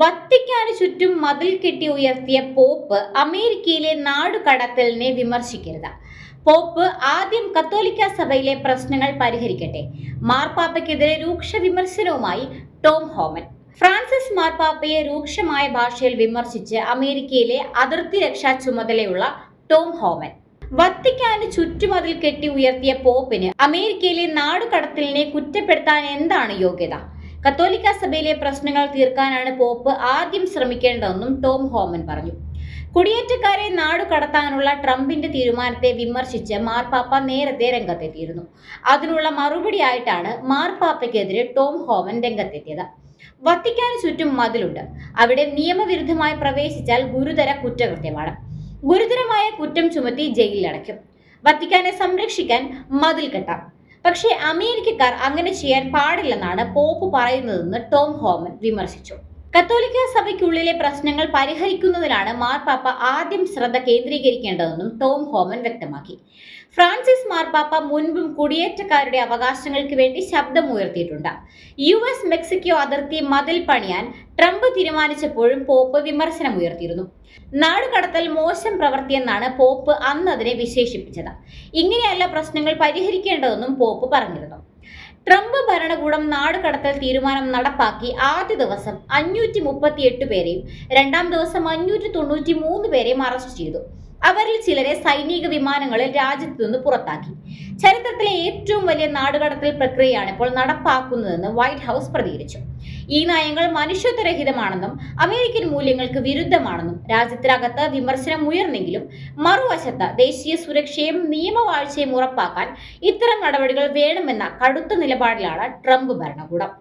വത്തിക്കാന് ചുറ്റും മതിൽ കെട്ടി ഉയർത്തിയ പോപ്പ് അമേരിക്കയിലെ നാടുകടത്തലിനെ വിമർശിക്കരുത്. പോപ്പ് ആദ്യം കത്തോലിക്ക സഭയിലെ പ്രശ്നങ്ങൾ പരിഹരിക്കട്ടെ. മാർപ്പാപ്പയ്ക്കെതിരെ രൂക്ഷ വിമർശനവുമായി ടോം ഹോമൻ. ഫ്രാൻസിസ് മാർപ്പാപ്പയെ രൂക്ഷമായ ഭാഷയിൽ വിമർശിച്ച് അമേരിക്കയിലെ അതിർത്തി രക്ഷാ ചുമതലയുള്ള ടോം ഹോമൻ. വത്തിക്കാന് ചുറ്റുമതിൽ കെട്ടി ഉയർത്തിയ പോപ്പിന് അമേരിക്കയിലെ നാടുകടത്തലിനെ കുറ്റപ്പെടുത്താൻ എന്താണ് യോഗ്യത? കത്തോലിക്ക സഭയിലെ പ്രശ്നങ്ങൾ തീർക്കാനാണ് പോപ്പ് ആദ്യം ശ്രമിക്കേണ്ടതെന്നും ടോം ഹോമൻ പറഞ്ഞു. കുടിയേറ്റക്കാരെ നാടു കടത്താനുള്ള ട്രംപിന്റെ തീരുമാനത്തെ വിമർശിച്ച് മാർപ്പാപ്പ നേരത്തെ രംഗത്തെത്തിയിരുന്നു. അതിനുള്ള മറുപടിയായിട്ടാണ് മാർപ്പാപ്പയ്ക്കെതിരെ ടോം ഹോമൻ രംഗത്തെത്തിയത്. വത്തിക്കാന് ചുറ്റും മതിലുണ്ട്. അവിടെ നിയമവിരുദ്ധമായി പ്രവേശിച്ചാൽ ഗുരുതര കുറ്റകൃത്യമാണ്. ഗുരുതരമായ കുറ്റം ചുമത്തി ജയിലിലടയ്ക്കും. വത്തിക്കാനെ സംരക്ഷിക്കാൻ മതിൽ കെട്ടാം പക്ഷേ അമേരിക്കക്കാർ അങ്ങനെ ചെയ്യാൻ പാടില്ലെന്നാണ് പോപ്പ് പറയുന്നതെന്ന് ടോം ഹോമൻ വിമർശിച്ചു. കത്തോലിക്ക സഭയ്ക്കുള്ളിലെ പ്രശ്നങ്ങൾ പരിഹരിക്കുന്നതിലാണ് മാർപ്പാപ്പ ആദ്യം ശ്രദ്ധ കേന്ദ്രീകരിക്കേണ്ടതെന്നും ടോം ഹോമൻ വ്യക്തമാക്കി. ഫ്രാൻസിസ് മാർപ്പാപ്പ മുൻപും കുടിയേറ്റക്കാരുടെ അവകാശങ്ങൾക്ക് വേണ്ടി ശബ്ദമുയർത്തിയിട്ടുണ്ട്. യു എസ് മെക്സിക്കോ അതിർത്തി മതിൽ പണിയാൻ ട്രംപ് തീരുമാനിച്ചപ്പോഴും പോപ്പ് വിമർശനം ഉയർത്തിയിരുന്നു. നാടുകടത്തൽ മോശം പ്രവൃത്തിയെന്നാണ് പോപ്പ് അന്ന് അതിനെ വിശേഷിപ്പിച്ചത്. ഇങ്ങനെയല്ല പ്രശ്നങ്ങൾ പരിഹരിക്കേണ്ടതെന്നും പോപ്പ് പറഞ്ഞിരുന്നു. ട്രംപ് ഭരണകൂടം നാടുകടത്തൽ തീരുമാനം നടപ്പാക്കി ആദ്യ ദിവസം അഞ്ഞൂറ്റി മുപ്പത്തിയെട്ട് പേരെയും രണ്ടാം ദിവസം അഞ്ഞൂറ്റി തൊണ്ണൂറ്റി മൂന്ന് പേരെയും അറസ്റ്റ് ചെയ്തു. അവരിൽ ചിലരെ സൈനിക വിമാനങ്ങളിൽ രാജ്യത്തു നിന്ന് പുറത്താക്കി. ചരിത്രത്തിലെ ഏറ്റവും വലിയ നാടുകടത്തൽ പ്രക്രിയയാണ് ഇപ്പോൾ നടപ്പാക്കുന്നതെന്ന് വൈറ്റ് ഹൗസ് പ്രതികരിച്ചു. ഈ നയങ്ങൾ മനുഷ്യത്വരഹിതമാണെന്നും അമേരിക്കൻ മൂല്യങ്ങൾക്ക് വിരുദ്ധമാണെന്നും രാജ്യത്തിനകത്ത് വിമർശനം ഉയർന്നെങ്കിലും മറുവശത്ത് ദേശീയ സുരക്ഷയും നിയമവാഴ്ചയും ഉറപ്പാക്കാൻ ഇത്തരം നടപടികൾ വേണമെന്ന കടുത്ത നിലപാടിലാണ് ട്രംപ് ഭരണകൂടം.